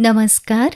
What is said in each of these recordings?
नमस्कार.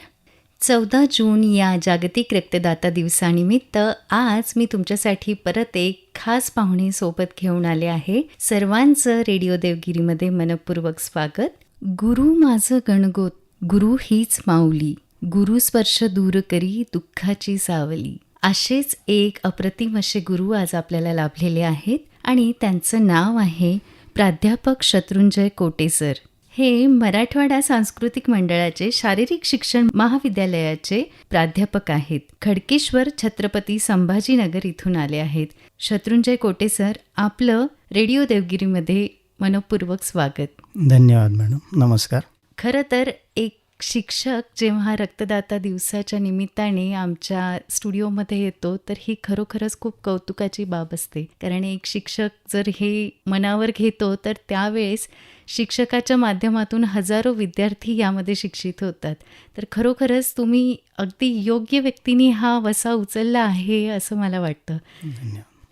चौदा जून या जागतिक रक्तदाता दिवसानिमित्त आज मी तुमच्यासाठी परत एक खास पाहुणे सोबत घेऊन आले आहे. सर्वांचं रेडिओ देवगिरीमध्ये मनपूर्वक स्वागत. गुरु माझं गणगोत गुरु हीच माऊली. गुरु स्पर्श दूर करी दुःखाची सावली. असेच एक अप्रतिम असे गुरु आज आपल्याला लाभलेले आहेत आणि त्यांचं नाव आहे प्राध्यापक शत्रुंजय कोटे सर हे मराठवाडा सांस्कृतिक मंडळाचे शारीरिक शिक्षण महाविद्यालयाचे प्राध्यापक आहेत. खडकेश्वर छत्रपती संभाजीनगर इथून आले आहेत. शत्रुंजय कोटे सर आपलं रेडिओ देवगिरीमध्ये मनपूर्वक स्वागत. धन्यवाद मॅडम. नमस्कार. खरं तर एक शिक्षक जेव्हा रक्तदाता दिवसाच्या निमित्ताने आमच्या स्टुडिओमध्ये येतो तर ही खरोखरच खूप कौतुकाची बाब असते. कारण एक शिक्षक जर हे मनावर घेतो तर त्यावेळेस शिक्षकाच्या माध्यमातून हजारो विद्यार्थी यामध्ये शिक्षित होतात. तर खरोखरच तुम्ही अगदी योग्य व्यक्तीने हा वसा उचलला आहे असं मला वाटतं.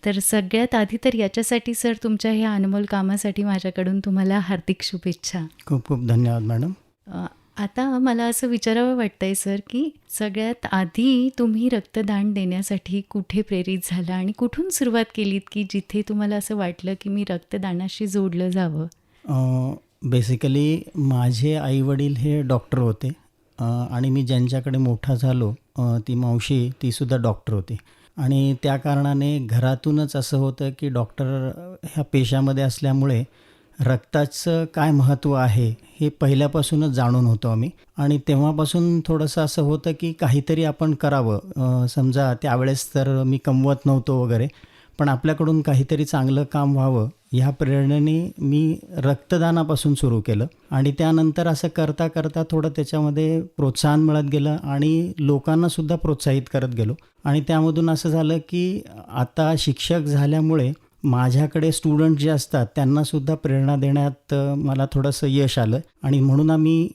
तर सगळ्यात आधी तर याच्यासाठी सर तुमच्या ह्या अनमोल कामासाठी माझ्याकडून तुम्हाला हार्दिक शुभेच्छा. खूप खूप धन्यवाद मॅडम. आता मला असं विचारावं वाटतंय सर की सगळ्यात आधी तुम्ही रक्तदान देण्यासाठी कुठे प्रेरित झाला आणि कुठून सुरुवात केलीत की जिथे तुम्हाला असं वाटलं की मी रक्तदानाशी जोडलं जावं? बेसिकली माझे आईवडील हे डॉक्टर होते. आणि मी ज्यांच्याकडे मोठा झालो ती मावशी तीसुद्धा डॉक्टर होती. आणि त्या कारणाने घरातूनच असं होतं की डॉक्टर ह्या पेशामध्ये असल्यामुळे रक्ताचं काय महत्त्व आहे हे पहिल्यापासूनच जाणून होतो आम्ही. आणि तेव्हापासून थोडंसं असं होतं की काहीतरी आपण करावं. समजा त्यावेळेस तर मी कमवत नव्हतो वगैरे पण आपल्याकडून काहीतरी चांगलं काम व्हावं ह्या प्रेरणेने मी रक्तदानापासून सुरू केलं. आणि त्यानंतर असं करता करता थोडं त्याच्यामध्ये प्रोत्साहन मिळत गेलं आणि लोकांनासुद्धा प्रोत्साहित करत गेलो. आणि त्यामधून असं झालं की आता शिक्षक झाल्यामुळे माझ्याकडे स्टुडंट जे असतात त्यांनासुद्धा प्रेरणा देण्यात मला थोडंसं यश आलं. आणि म्हणून आम्ही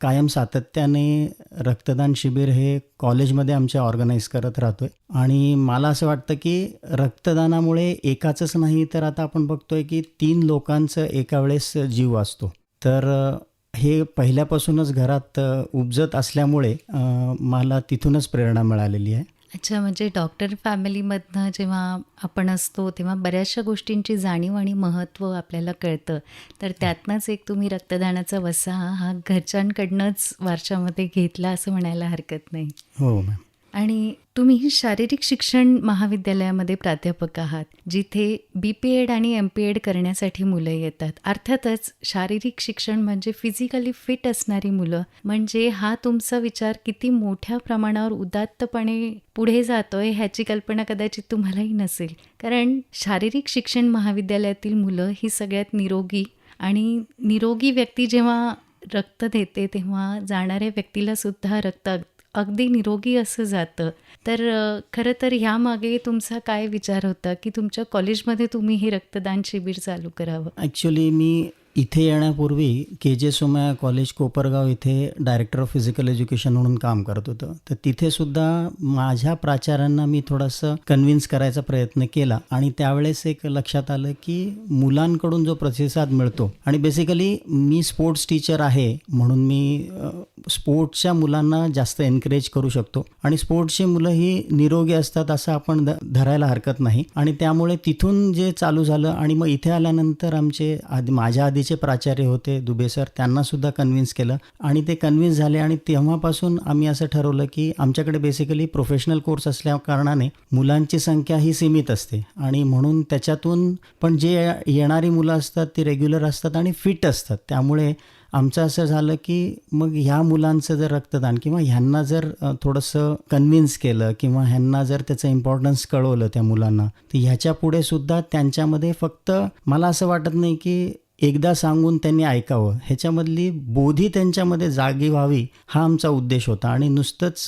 कायम सातत्याने रक्तदान शिबिर हे कॉलेजमध्ये आमच्या ऑर्गनाईज करत राहतो आहे आणि मला असं वाटतं की रक्तदानामुळे एकाचंच नाही तर आता आपण बघतोय की तीन लोकांचं एका वेळेस जीव वाचतो. तर हे पहिल्यापासूनच घरात उपजत असल्यामुळे मला तिथूनच प्रेरणा मिळालेली आहे. अच्छा म्हणजे डॉक्टर फॅमिलीमधनं जेव्हा आपण असतो तेव्हा बऱ्याचशा गोष्टींची जाणीव आणि महत्त्व आपल्याला कळतं. तर त्यातनंच एक तुम्ही रक्तदानाचा वसा हा घरच्यांकडनंच वारशामध्ये घेतला असं म्हणायला हरकत नाही. हो मॅम. आणि तुम्ही शारीरिक शिक्षण महाविद्यालयामध्ये प्राध्यापक आहात जिथे बी पी एड आणि एम पी एड करण्यासाठी मुलं येतात. अर्थातच शारीरिक शिक्षण म्हणजे फिजिकली फिट असणारी मुलं म्हणजे हा तुमचा विचार किती मोठ्या प्रमाणावर उदात्तपणे पुढे जातोय ह्याची कल्पना कदाचित तुम्हालाही नसेल. कारण शारीरिक शिक्षण महाविद्यालयातील मुलं ही सगळ्यात निरोगी आणि निरोगी व्यक्ती जेव्हा रक्त देते तेव्हा जाणाऱ्या व्यक्तीला सुद्धा रक्त अगदी निरोगी असं जातं. तर खरं तर ह्यामागे तुमचा काय विचार होता की तुमच्या कॉलेजमध्ये तुम्ही हे रक्तदान शिबिर चालू करावं? ॲक्च्युली मी इथे येण्यापूर्वी के जे सोमया कॉलेज कोपरगाव इथे डायरेक्टर ऑफ फिजिकल एज्युकेशन म्हणून काम करत होतं. तर तिथे सुद्धा माझ्या प्राचार्यांना मी थोडंसं कन्व्हिन्स करायचा प्रयत्न केला. आणि त्यावेळेस एक लक्षात आलं की मुलांकडून जो प्रतिसाद मिळतो आणि बेसिकली मी स्पोर्ट्स टीचर आहे म्हणून मी स्पोर्ट्सच्या मुलांना जास्त एनकरेज करू शकतो. आणि स्पोर्ट्सची मुलं ही निरोगी असतात असं आपण धरायला हरकत नाही. आणि त्यामुळे तिथून जे चालू झालं आणि मग इथे आल्यानंतर आमचे आधी माझ्या आधी आधीचे प्राचार्य होते दुबे सर त्यांनासुद्धा कन्व्हिन्स केलं. आणि ते कन्व्हिन्स झाले आणि तेव्हापासून आम्ही असं ठरवलं की आमच्याकडे बेसिकली प्रोफेशनल कोर्स असल्या कारणाने मुलांची संख्या ही सीमित असते. आणि म्हणून त्याच्यातून पण जे येणारी मुलं असतात ती रेग्युलर असतात आणि फिट असतात. त्यामुळे आमचं असं झालं की मग ह्या मुलांचं जर रक्तदान किंवा ह्यांना जर थोडंसं कन्व्हिन्स केलं किंवा ह्यांना जर त्याचं इम्पॉर्टन्स कळवलं त्या मुलांना तर ह्याच्या पुढे सुद्धा त्यांच्यामध्ये फक्त मला असं वाटत नाही की एकदा सांगून त्यांनी ऐकावं. ह्याच्यामधली बोधी त्यांच्यामध्ये जागी व्हावी हा आमचा उद्देश होता. आणि नुसतंच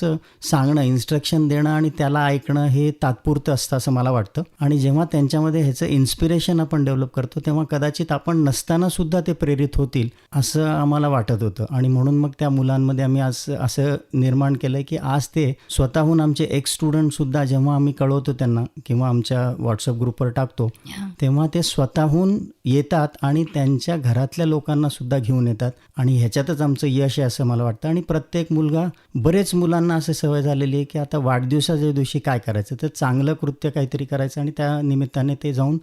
सांगणं इन्स्ट्रक्शन देणं आणि त्याला ऐकणं हे तात्पुरतं असतं असं मला वाटतं. आणि जेव्हा त्यांच्यामध्ये ह्याचं इन्स्पिरेशन आपण डेव्हलप करतो तेव्हा कदाचित आपण नसताना सुद्धा ते प्रेरित होतील असं आम्हाला वाटत होतं. आणि म्हणून मग त्या मुलांमध्ये आम्ही आज असं निर्माण केलं की आज ते स्वतःहून आमचे एक्स स्टुडंटसुद्धा जेव्हा आम्ही कळवतो त्यांना किंवा आमच्या व्हॉट्सअप ग्रुपवर टाकतो तेव्हा ते स्वतःहून येतात आणि त्यांच्या घरातल्या लोकांना सुद्धा घेऊन येतात. आणि ह्याच्यातच आमचं यश आहे असं मला वाटतं. आणि प्रत्येक मुलगा बरेच मुलांना असं सवय झालेली आहे की आता वाढदिवसाच्या दिवशी काय करायचं? तर चांगलं कृत्य काहीतरी करायचं आणि त्या निमित्ताने ते जाऊन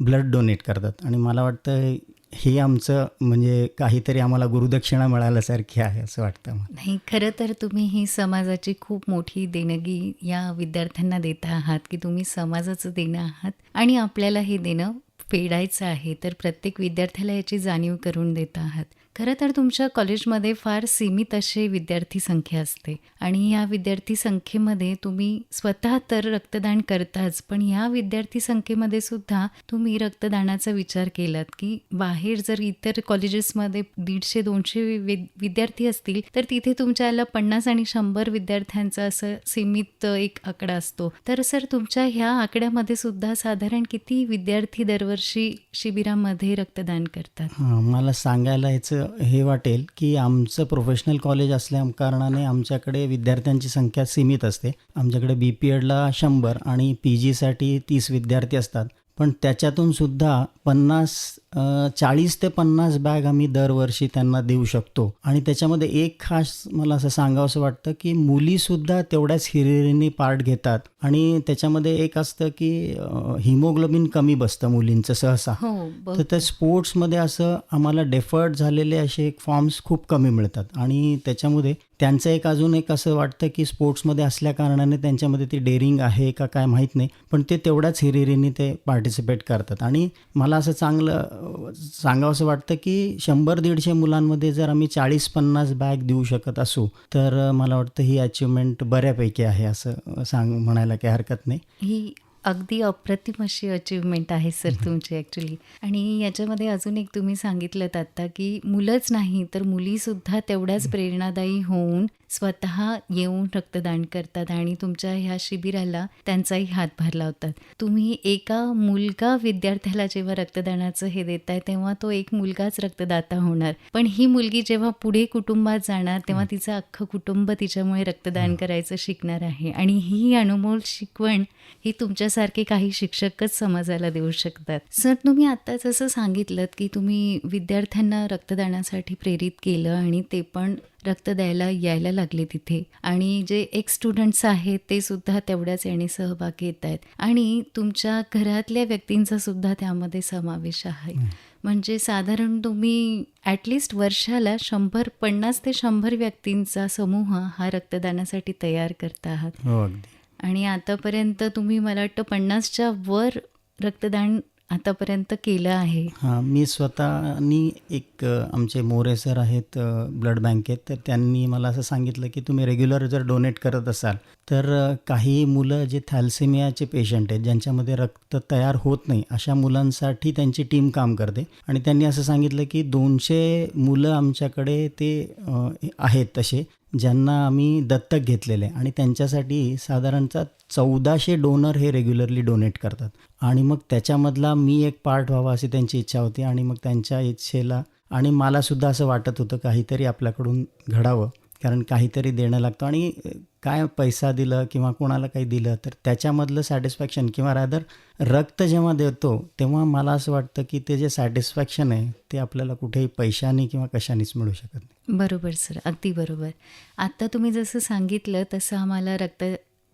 ब्लड डोनेट करतात. आणि मला वाटतं हे आमचं म्हणजे काहीतरी आम्हाला गुरुदक्षिणा मिळाल्यासारखी आहे असं वाटतं नाही खरं तर तुम्ही ही समाजाची खूप मोठी देणगी या विद्यार्थ्यांना देत आहात की तुम्ही समाजाचं देणं आहात आणि आपल्याला हे देणं फेडायचं आहे तर प्रत्येक विद्यार्थ्याला याची जाणीव करून देत आहात. खरं तर तुमच्या कॉलेजमध्ये फार सीमित असे विद्यार्थी संख्या असते. आणि या विद्यार्थी संख्येमध्ये तुम्ही स्वतः तर रक्तदान करताच पण या विद्यार्थी संख्येमध्ये सुद्धा तुम्ही रक्तदानाचा विचार केलात की बाहेर जर इतर कॉलेजेसमध्ये दीडशे दोनशे विद्यार्थी असतील तर तिथे तुमच्याला पन्नास आणि शंभर विद्यार्थ्यांचा असं सीमित एक आकडा असतो. तर सर तुमच्या ह्या आकड्यामध्ये सुद्धा साधारण किती विद्यार्थी दरवर्षी शिबिरामध्ये रक्तदान करतात? मला सांगायला याचं हे वाटेल की आमचं प्रोफेशनल कॉलेज असल्या कारणाने आमच्याकडे विद्यार्थ्यांची संख्या सीमित असते. आमच्याकडे बी पी एडला शंभर आणि पी जीसाठी तीस विद्यार्थी असतात. पण त्याच्यातून सुद्धा पन्नास चाळीस ते पन्नास बॅग आम्ही दरवर्षी त्यांना देऊ शकतो. आणि त्याच्यामध्ये एक खास मला असं सांगावंसं वाटतं की मुलीसुद्धा तेवढ्याच हिरिरीने पार्ट घेतात. आणि त्याच्यामध्ये एक असतं की हिमोग्लोबिन कमी बसतं मुलींचं सहसा. हो तर त्या स्पोर्ट्समध्ये असं आम्हाला डेफर्ट झालेले असे फॉर्म्स खूप कमी मिळतात. आणि त्याच्यामध्ये त्यांचं एक अजून एक असं वाटतं की स्पोर्ट्समध्ये असल्या कारणाने त्यांच्यामध्ये ती डेअरिंग आहे का काय माहीत नाही. पण ते तेवढ्याच हिरिरीने ते पार्टिसिपेट करतात. आणि मला असं चांगलं सांगावंसं वाटतं की शंभर दीडशे मुलांमध्ये जर आम्ही चाळीस पन्नास बॅग देऊ शकत असू तर मला वाटतं ही अचिव्हमेंट बऱ्यापैकी आहे असं सांग म्हणायला काही हरकत नाही. ही अगदी अप्रतिम अशी अचिव्हमेंट आहे सर तुमची ॲक्च्युली आणि याच्यामध्ये अजून एक तुम्ही सांगितलं आत्ता की मुलंच नाही तर मुलीसुद्धा तेवढ्याच प्रेरणादायी होऊन स्वतः येऊन रक्तदान करतात आणि तुमच्या ह्या शिबिराला त्यांचाही हातभार लावतात तुम्ही एका मुलगा विद्यार्थ्याला जेव्हा रक्तदानाचं हे देताय तेव्हा तो एक मुलगाच रक्तदाता होणार. पण ही मुलगी जेव्हा पुढे कुटुंबात जाणार तेव्हा तिचं अख्खं कुटुंब तिच्यामुळे रक्तदान करायचं शिकणार आहे. आणि ही अनमोल शिकवण ही तुमच्यासारखे काही शिक्षकच समाजाला देऊ शकतात. सर तुम्ही आता जसं सांगितलं की तुम्ही विद्यार्थ्यांना रक्तदानासाठी प्रेरित केलं आणि ते पण रक्त द्यायला यायला लागले तिथे. आणि जे एक्स स्टुडंट्स आहेत ते सुद्धा तेवढ्याच याने सहभाग घेत आहेत. आणि तुमच्या घरातल्या व्यक्तींचा सुद्धा त्यामध्ये समावेश आहे. म्हणजे साधारण तुम्ही ॲटलिस्ट वर्षाला शंभर पन्नास ते शंभर व्यक्तींचा समूह हा रक्तदानासाठी तयार करता आहात. हो आणि आतापर्यंत तुम्ही मला वाटतं पन्नासच्या वर रक्तदान आतापर्यंत केलं आहे. हां मी स्वतःनी एक आमचे मोरे सर आहेत ब्लड बँकेत तर त्यांनी मला असं सांगितलं की तुम्ही रेग्युलर जर डोनेट करत असाल तर काही मुलं जे थॅल्सेमियाचे पेशंट आहेत ज्यांच्यामध्ये रक्त तयार होत नाही अशा मुलांसाठी त्यांची टीम काम करते. आणि त्यांनी असं सांगितलं की दोनशे मुलं आमच्याकडे ते आहेत तसे ज्यांना आम्ही दत्तक घेतलेले आहे आणि त्यांच्यासाठी साधारणतः चौदाशे डोनर हे रेग्युलरली डोनेट करतात. आणि मग त्याच्यामधला मी एक पार्ट व्हावा अशी त्यांची इच्छा होती आणि मग त्यांच्या इच्छेला आणि मलासुद्धा असं वाटत होतं काहीतरी आपल्याकडून घडावं. कारण काहीतरी देणं लागतं. आणि काय पैसा दिलं किंवा कोणाला काही दिलं तर त्याच्यामधलं सॅटिस्फॅक्शन किंवा रादर रक्त जेव्हा देतो तेव्हा मला असं वाटतं की ते जे सॅटिस्फॅक्शन आहे ते आपल्याला कुठेही पैशाने किंवा कशानेच मिळू शकत नाही. बरोबर सर. अगदी बरोबर. आत्ता तुम्ही जसं सांगितलं तसं आम्हाला रक्त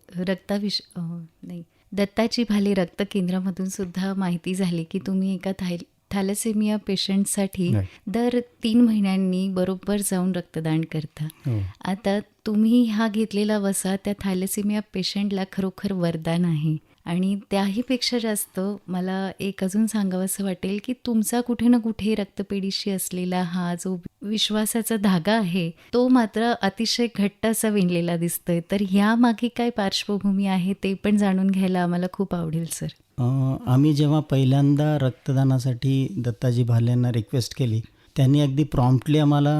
रक्ताविष नाही दत्ताची भाले रक्त केंद्रामधून सुद्धा माहिती झाली की तुम्ही एका थाय थॅलेसेमिया पेशंटसाठी. दर तीन महिन्यांनी बरोबर जाऊन रक्तदान करता. हो. आता तुम्ही हा घेतलेला वसा त्या थॅलेसेमिया पेशंटला खरोखर वरदान आहे. आणि त्याहीपेक्षा जास्त मला एक अजून सांगावंसं वाटेल की तुमचा कुठे ना कुठे रक्तपेढीशी असलेला हा जो विश्वासाचा धागा आहे तो मात्र अतिशय घट्ट असा विणलेला दिसतोय. तर ह्यामागे काय पार्श्वभूमी आहे ते पण जाणून घ्यायला आम्हाला खूप आवडेल सर. आम्ही जेव्हा पहिल्यांदा रक्तदानासाठी दत्ताजी भालेंना रिक्वेस्ट केली त्यांनी अगदी प्रॉम्प्टली आम्हाला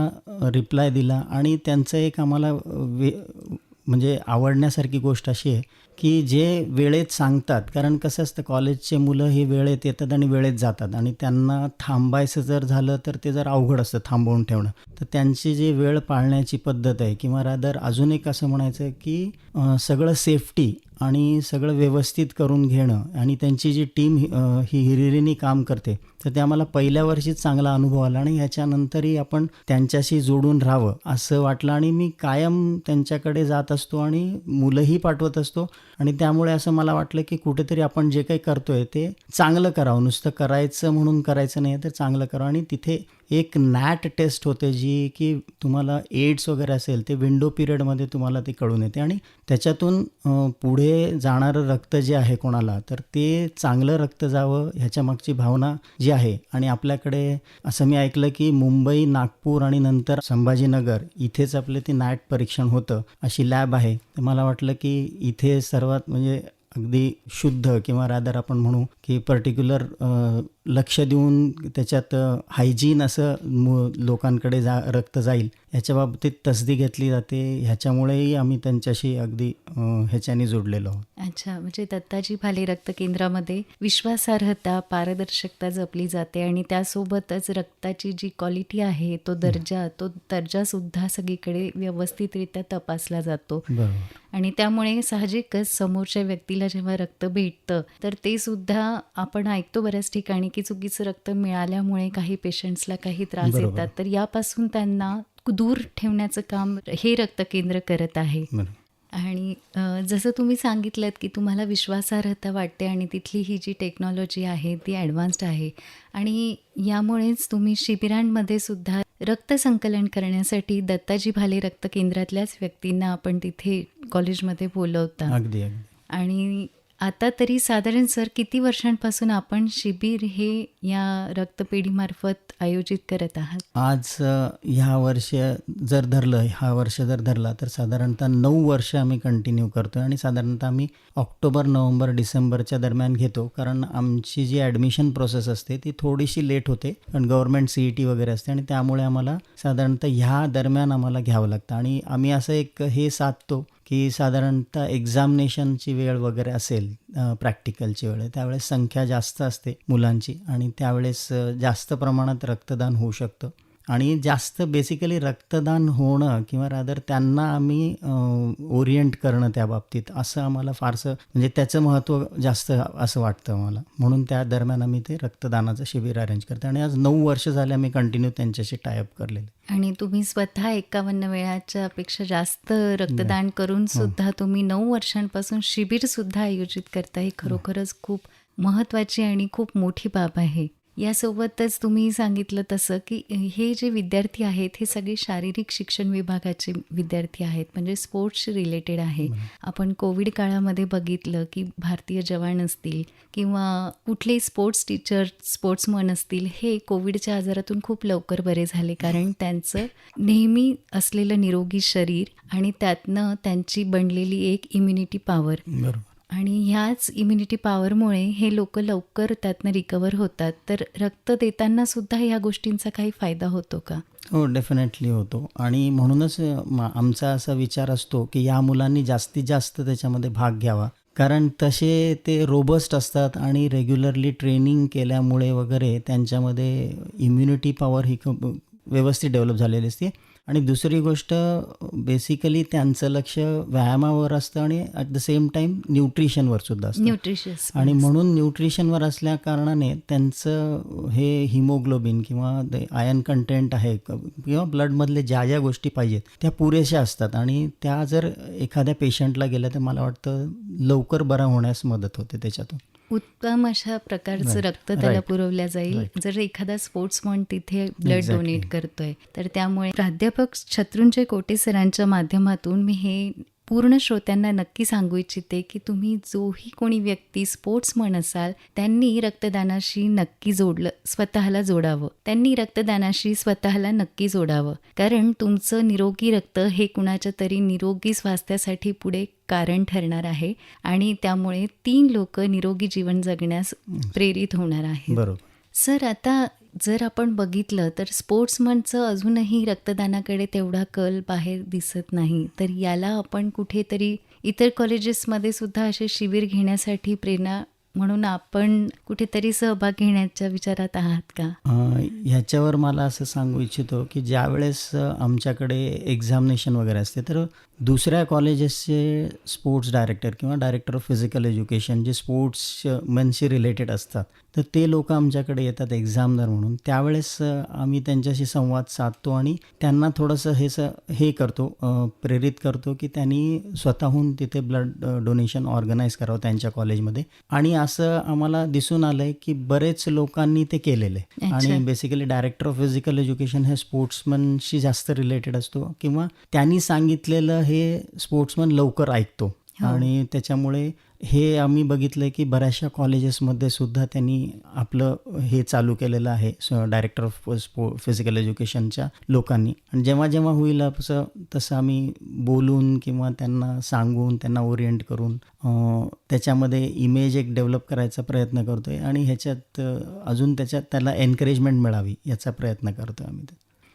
रिप्लाय दिला आणि त्यांचं एक आम्हाला वे म्हणजे आवडण्यासारखी गोष्ट अशी आहे की जे वेळेत सांगतात कारण कसं असतं कॉलेजचे मुलं हे वेळेत येतात आणि वेळेत जातात आणि त्यांना थांबायचं जर झालं तर ते जर अवघड असतं थांबवून ठेवणं. तर त्यांची जी वेळ पाळण्याची पद्धत आहे किंवा रादर अजून एक असं म्हणायचं की सगळं सेफ्टी आणि सगळं व्यवस्थित करून घेणं आणि त्यांची जी टीम ही हिरिरीने काम करते तर ते आम्हाला पहिल्या वर्षीच चांगला अनुभव आला आणि ह्याच्यानंतरही आपण त्यांच्याशी जोडून राहावं असं वाटलं. आणि मी कायम त्यांच्याकडे जात असतो आणि मुलंही पाठवत असतो आणि त्यामुळे असं मला वाटलं की कुठेतरी आपण जे काही करतोय ते चांगलं करावं. नुसतं करायचं म्हणून करायचं नाही तर चांगलं करावं आणि तिथे एक नॅट टेस्ट होते जी की तुम्हाला एड्स वगैरे असेल ते विंडो पिरियडमध्ये तुम्हाला ते कळून येते. आणि त्याच्यातून पुढे जाणारं रक्त जे आहे कोणाला तर ते चांगलं रक्त जावं ह्याच्या मागची भावना जी आहे. आणि आपल्याकडे असं मी ऐकलं की मुंबई नागपूर आणि नंतर संभाजीनगर इथेच आपले ते नॅट परीक्षण होतं अशी लॅब आहे. तर मला वाटलं की इथे सर्वात म्हणजे अगदी शुद्ध किंवा रादर आपण म्हणू की पर्टिक्युलर लक्ष देऊन त्याच्यात हायजीन असं मु लोकांकडे जा रक्त जाईल ह्याच्या बाबतीत तसदी घेतली जाते. ह्याच्यामुळेही आम्ही त्यांच्याशी अगदी ह्याच्याने जोडलेलो आहोत. अच्छा म्हणजे दत्ताजी भाले रक्त केंद्रामध्ये विश्वासार्हता पारदर्शकता जपली जाते आणि त्यासोबतच रक्ताची जी क्वालिटी आहे तो दर्जा तो दर्जा सुद्धा सगळीकडे व्यवस्थितरित्या तपासला जातो. आणि त्यामुळे साहजिकच समोरच्या व्यक्तीला जेव्हा रक्त भेटतं तर ते सुद्धा आपण ऐकतो बऱ्याच ठिकाणी की चुकीचं रक्त मिळाल्यामुळे काही पेशंट्सला काही त्रास. येतात. तर यापासून त्यांना दूर ठेवण्याचं काम हे रक्त केंद्र करत आहे. आणि जसं तुम्ही सांगितलं की तुम्हाला विश्वासार्हता वाटते आणि तिथली ही जी टेक्नॉलॉजी आहे ती ॲडव्हान्स्ड आहे. आणि यामुळेच तुम्ही शिबिरांमध्ये सुद्धा रक्त संकलन करण्यासाठी दत्ताजी भाले रक्त केंद्रातल्याच व्यक्तींना आपण तिथे कॉलेजमध्ये बोलवता. अगदी. आणि आता तरी साधारण सर किती वर्षांपासून आपण शिबिर हे या रक्तपेढीमार्फत आयोजित करत आहात? आज ह्या वर्ष जर धरलं हा वर्ष जर धरला तर साधारणतः नऊ वर्ष आम्ही कंटिन्यू करतो आहे आणि साधारणतः आम्ही ऑक्टोबर नोव्हेंबर डिसेंबरच्या दरम्यान घेतो. कारण आमची जी ॲडमिशन प्रोसेस असते ती थोडीशी लेट होते. कारण गव्हर्मेंट सी ई टी वगैरे असते आणि त्यामुळे आम्हाला साधारणतः ह्या दरम्यान आम्हाला घ्यावं लागतं. आणि आम्ही असं एक हे साधतो की साधारणतः एक्झामिनेशनची वेळ वगैरे असेल प्रॅक्टिकलची वेळ त्यावेळेस संख्या जास्त असते मुलांची आणि त्यावेळेस जास्त प्रमाणात रक्तदान होऊ शकतं. आणि जास्त बेसिकली रक्तदान होणं किंवा रादर त्यांना आम्ही ओरिएंट करणं त्या बाबतीत असं आम्हाला फारसं म्हणजे त्याचं महत्त्व जास्त असं वाटतं मला म्हणून त्या दरम्यान आम्ही ते रक्तदानाचं शिबिर अरेंज करतो आणि आज नऊ वर्ष झाले आम्ही कंटिन्यू त्यांच्याशी टायअप करलेले. आणि तुम्ही स्वतः एकावन्न वेळाच्या पेक्षा जास्त रक्तदान करून सुद्धा तुम्ही नऊ वर्षांपासून शिबिर सुद्धा आयोजित करता ही खरोखरच खूप महत्त्वाची आणि खूप मोठी बाब आहे. यासोबतच तुम्ही सांगितलं तसं की हे जे विद्यार्थी आहेत हे सगळे शारीरिक शिक्षण विभागाचे विद्यार्थी आहेत. म्हणजे स्पोर्ट्स रिलेटेड आहे. आपण कोविड काळामध्ये बघितलं की भारतीय जवान असतील किंवा कुठलेही स्पोर्ट्स टीचर स्पोर्ट्समन असतील हे कोविडच्या आजारातून खूप लवकर बरे झाले. कारण त्यांचं नेहमी असलेलं निरोगी शरीर आणि त्यातनं त्यांची बनलेली एक इम्युनिटी पॉवर आणि ह्याच इम्युनिटी पॉवरमुळे हे लोक लवकर त्यातनं रिकवर होतात. तर रक्त देताना सुद्धा ह्या गोष्टींचा काही फायदा होतो का? हो डेफिनेटली होतो. आणि म्हणूनच मा- आमचा असा विचार असतो की या मुलांनी जास्तीत जास्त त्याच्यामध्ये भाग घ्यावा. कारण तसे ते रोबस्ट असतात आणि रेग्युलरली ट्रेनिंग केल्यामुळे वगैरे त्यांच्यामध्ये इम्युनिटी पॉवर ही खूप व्यवस्थित डेव्हलप झालेली असते. आणि दुसरी गोष्ट बेसिकली त्यांचं लक्ष व्यायामावर असतं आणि ॲट द सेम टाईम न्यूट्रिशनवर सुद्धा असतं. न्यूट्रिशियस आणि म्हणून न्यूट्रिशनवर असल्या कारणाने त्यांचं हे हिमोग्लोबिन किंवा आयर्न कंटेंट आहे किंवा ब्लडमधले ज्या ज्या गोष्टी पाहिजेत त्या पुरेशा असतात. आणि त्या जर एखाद्या पेशंटला गेल्या तर मला वाटतं लवकर बरा होण्यास मदत होते त्याच्यातून. उत्तम अशा प्रकारचं. रक्त त्याला. पुरवल्या जाईल. जर एखादा स्पोर्ट्समन तिथे ब्लड. डोनेट करतोय तर त्यामुळे प्राध्यापक शत्रुंजय कोटे सरांच्या माध्यमातून मी हे पूर्ण श्रोत्यांना नक्की सांगू इच्छिते की तुम्ही जोही कोणी व्यक्ती स्पोर्ट्समन असाल त्यांनी रक्तदानाशी नक्की जोडलं स्वतःला जोडावं. त्यांनी रक्तदानाशी स्वतःला नक्की जोडावं. कारण तुमचं निरोगी रक्त हे कुणाच्या तरी निरोगी स्वास्थ्यासाठी पुढे कारण ठरणार आहे आणि त्यामुळे तीन लोक निरोगी जीवन जगण्यास प्रेरित होणार बरोबर. सर आता जर आपण बघितलं तर स्पोर्ट्समनचं अजूनही रक्तदानाकडे तेवढा कल बाहेर दिसत नाही. तर याला आपण कुठेतरी इतर कॉलेजेसमध्ये सुद्धा असे शिबिर घेण्यासाठी प्रेरणा म्हणून आपण कुठेतरी सहभाग घेण्याच्या विचारात आहात का? ह्याच्यावर मला असं सांगू इच्छितो की ज्यावेळेस आमच्याकडे एक्झामिनेशन वगैरे असते तर दुसऱ्या कॉलेजेसचे स्पोर्ट्स डायरेक्टर किंवा डायरेक्टर ऑफ फिजिकल एज्युकेशन जे स्पोर्ट्स मनशी रिलेटेड असतात तर ते लोक आमच्याकडे येतात एक्झामदार म्हणून. त्यावेळेस आम्ही त्यांच्याशी संवाद साधतो आणि त्यांना थोडंसं हे स हे करतो प्रेरित करतो की त्यांनी स्वतःहून तिथे ब्लड डोनेशन ऑर्गनाईज करावं त्यांच्या कॉलेजमध्ये. आणि असं आम्हाला दिसून आलं आहे की बरेच लोकांनी ते केलेलं आहे. आणि basically director of physical education हे स्पोर्ट्समनशी जास्त रिलेटेड असतो किंवा त्यांनी सांगितलेलं हे स्पोर्ट्समन लवकर ऐकतो. हो. आणि त्याच्यामुळे हे आम्ही बघितलं की बऱ्याचशा कॉलेजेसमध्ये सुद्धा त्यांनी आपलं हे चालू केलेलं आहे डायरेक्टर ऑफ स्पो फिजिकल एज्युकेशनच्या लोकांनी. आणि जेव्हा जेव्हा होईल असं तसं आम्ही बोलून किंवा त्यांना सांगून त्यांना ओरिएंट करून त्याच्यामध्ये इमेज एक डेव्हलप करायचा प्रयत्न करतो आहे आणि ह्याच्यात अजून त्याच्यात त्याला एनकरेजमेंट मिळावी याचा प्रयत्न करतो आम्ही.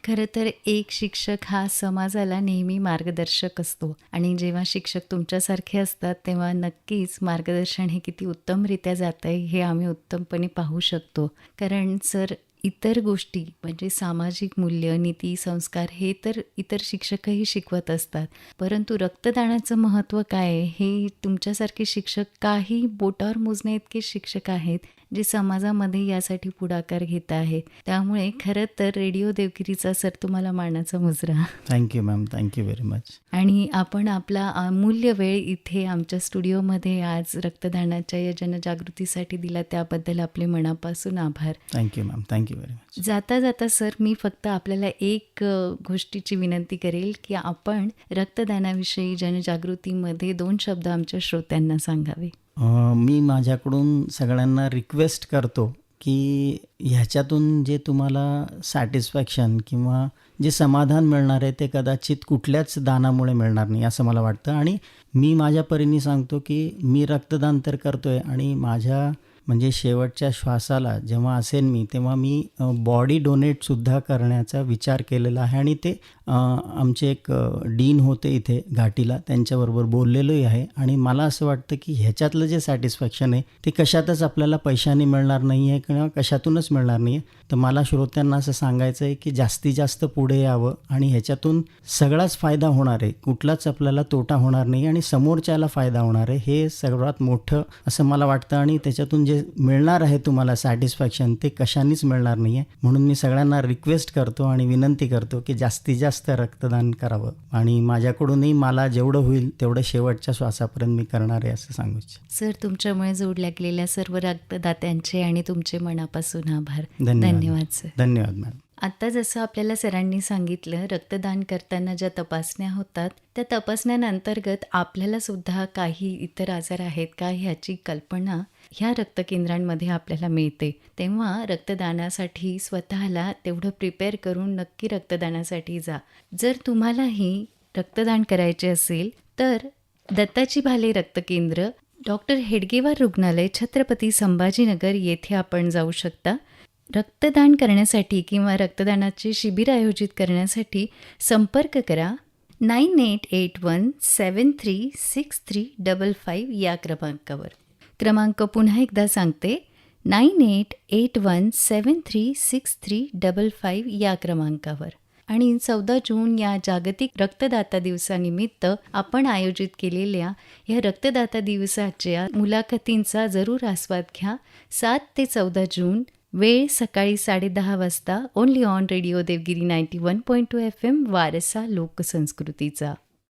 खरं तर एक शिक्षक हा समाजाला नेहमी मार्गदर्शक असतो. आणि जेव्हा शिक्षक तुमच्यासारखे असतात तेव्हा नक्कीच मार्गदर्शन हे किती उत्तमरित्या जात आहे हे आम्ही उत्तमपणे पाहू शकतो. कारण सर इतर गोष्टी म्हणजे सामाजिक मूल्य नीती संस्कार हे तर इतर शिक्षकही शिकवत असतात. परंतु रक्तदानाचं महत्त्व काय आहे? हे तुमच्यासारखे शिक्षक काही बोटावर मोजण्या इतके शिक्षक आहेत जे समाजामध्ये यासाठी पुढाकार घेत आहेत त्यामुळे खरं तर रेडिओ देवगिरीचा सर तुम्हाला मानाचा मुजरा. Thank you ma'am thank you very much आणि आपण आपला अमूल्य वेळ इथे आमच्या स्टुडिओमध्ये आज रक्तदानाच्या या जनजागृतीसाठी दिला त्याबद्दल आपले मनापासून आभार. Thank you ma'am thank you very much जाता जाता सर मी फक्त आपल्याला एक गोष्टीची विनंती करेल की आपण रक्तदानाविषयी जनजागृतीमध्ये दोन शब्द आमच्या श्रोत्यांना सांगावे. मी माझ्याकडून सगळ्यांना रिक्वेस्ट करतो की ह्याच्यातून जे तुम्हाला सॅटिस्फॅक्शन किंवा जे समाधान मिळणार आहे ते कदाचित कुठल्याच दानामुळे मिळणार नाही असं मला वाटतं. आणि मी माझ्या परीने सांगतो की मी रक्तदान तर करतो आहे आणि माझ्या म्हणजे शेवटच्या श्वासाला जेव्हा असेन मी तेव्हा मी बॉडी डोनेटसुद्धा करण्याचा विचार केलेला आहे आणि ते आमचे एक डीन होते इथे घाटीला त्यांच्याबरोबर बोललेलोही आहे. आणि मला असं वाटतं की ह्याच्यातलं जे सॅटिस्फॅक्शन आहे ते कशातच आपल्याला पैशाने मिळणार नाही आहे किंवा कशातूनच मिळणार नाही आहे तर मला श्रोत्यांना असं सांगायचं आहे की जास्तीत जास्त पुढे यावं आणि ह्याच्यातून सगळाच फायदा होणार आहे. कुठलाच आपल्याला तोटा होणार नाही आणि समोरच्याला फायदा होणार आहे. हे सर्वात मोठं असं मला वाटतं आणि त्याच्यातून जे मिळणार आहे तुम्हाला सॅटिस्फॅक्शन ते कशानेच मिळणार नाही आहे म्हणून मी सगळ्यांना रिक्वेस्ट करतो आणि विनंती करतो की जास्तीत जास्त रक्तदान करावं. आणि माझ्याकडूनही मला जेवढं होईल तेवढं शेवटच्या श्वासापर्यंत मी करणार आहे असं सांगू इच्छितो. सर तुमच्यामुळे जोडल्या गेलेल्या सर्व रक्तदात्यांचे आणि तुमचे मनापासून आभार. धन्यवाद. धन्यवाद सर. धन्यवाद मॅडम. आत्ता जसं आपल्याला सरांनी सांगितलं रक्तदान करताना ज्या तपासण्या होतात त्या तपासण्यांअंतर्गत आपल्याला सुद्धा काही इतर आजार आहेत का ह्याची कल्पना ह्या रक्तकेंद्रांमध्ये आपल्याला मिळते. तेव्हा रक्तदानासाठी स्वतःला तेवढं प्रिपेअर करून नक्की रक्तदानासाठी जा. जर तुम्हालाही रक्तदान करायचे असेल तर दत्ताची भाले रक्तकेंद्र डॉक्टर हेडगेवार रुग्णालय छत्रपती संभाजीनगर येथे आपण जाऊ शकता. रक्तदान करण्यासाठी किंवा रक्तदानाचे शिबिर आयोजित करण्यासाठी संपर्क करा. Nine eight eight one seven three six three double five या क्रमांकावर. क्रमांक पुन्हा एकदा सांगते. Nine eight eight one seven three six three double five या क्रमांकावर. आणि चौदा जून या जागतिक रक्तदाता दिवसानिमित्त आपण आयोजित केलेल्या या रक्तदाता दिवसाच्या मुलाखतींचा जरूर आस्वाद घ्या. सात ते चौदा जून वेळ सकाळी साडेदहा वाजता only on radio Devgiri ninety one point two F M वारसा लोकसंस्कृतीचा.